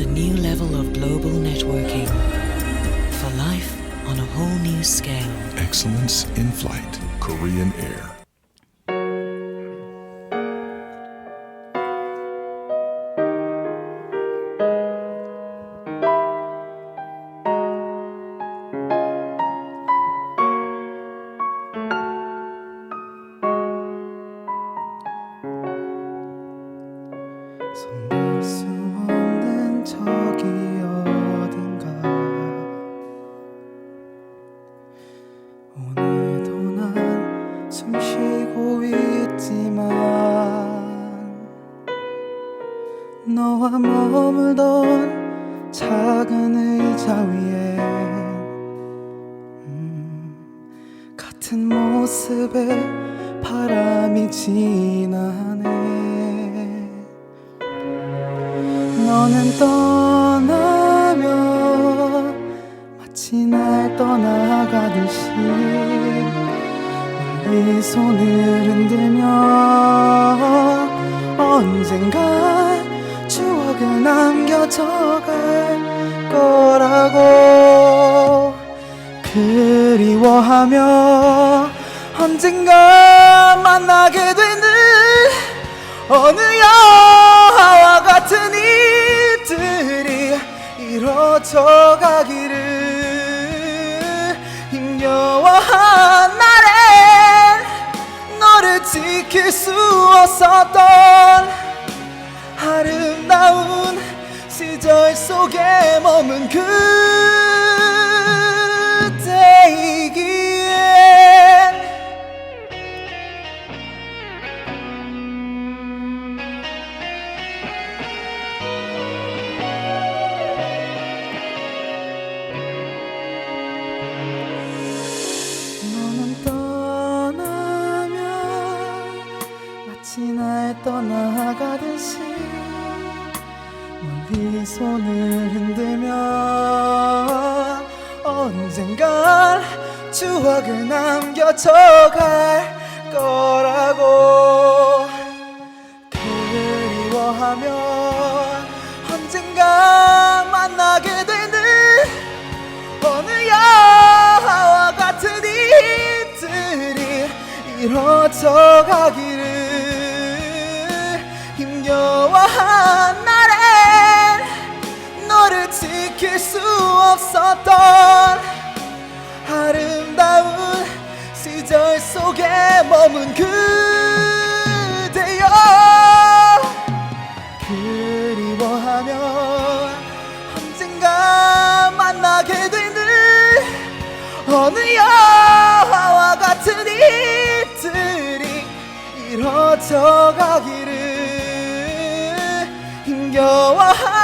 a new level of global networking for life on a whole new scale. Excellence in flight, Korean Air. 너와 머물던 작은 의자 위에 음, 같은 모습에 바람이 지나네. 너는 떠나면 마치 날 떠나가듯이 멀리 손을 흔들며 언젠가 추억을 남겨져갈 거라고 그리워하며 언젠가 만나게 되는 어느 영화와 같은 일들이 이루어져 가기를 힘겨워한 날엔 너를 지킬 수 없었던 머문 그대이기에 너는 떠나면 마치 날 떠나가듯이 멀리 손을 흔들며 언젠간 추억을 남겨져갈 거라고. 그리워하면 언젠가 만나게 되는 어느 영화와 같은 일들이 이루어져 가기 없었던 아름다운 시절 속에 머문 그대여. 그리워하면 언젠가 만나게 되는 어느 영화와 같은 일들이 이루어져 가기를 힘겨워한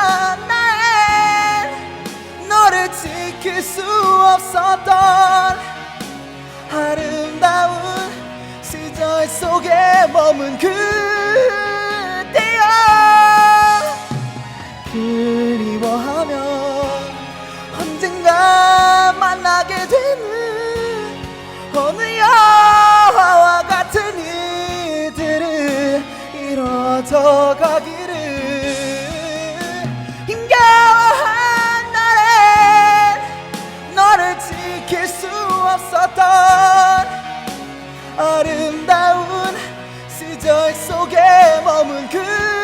없었던 아름다운 시절 속에 머문 그대여 그리워하면 언젠가 만나게 되는 어느 영화와 같은 일들을 이루어져 가기 지킬 수 없었던 아름다운 시절 속에 머문 그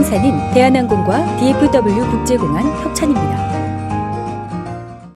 행사는 대한항공과 DFW 국제공항 협찬입니다.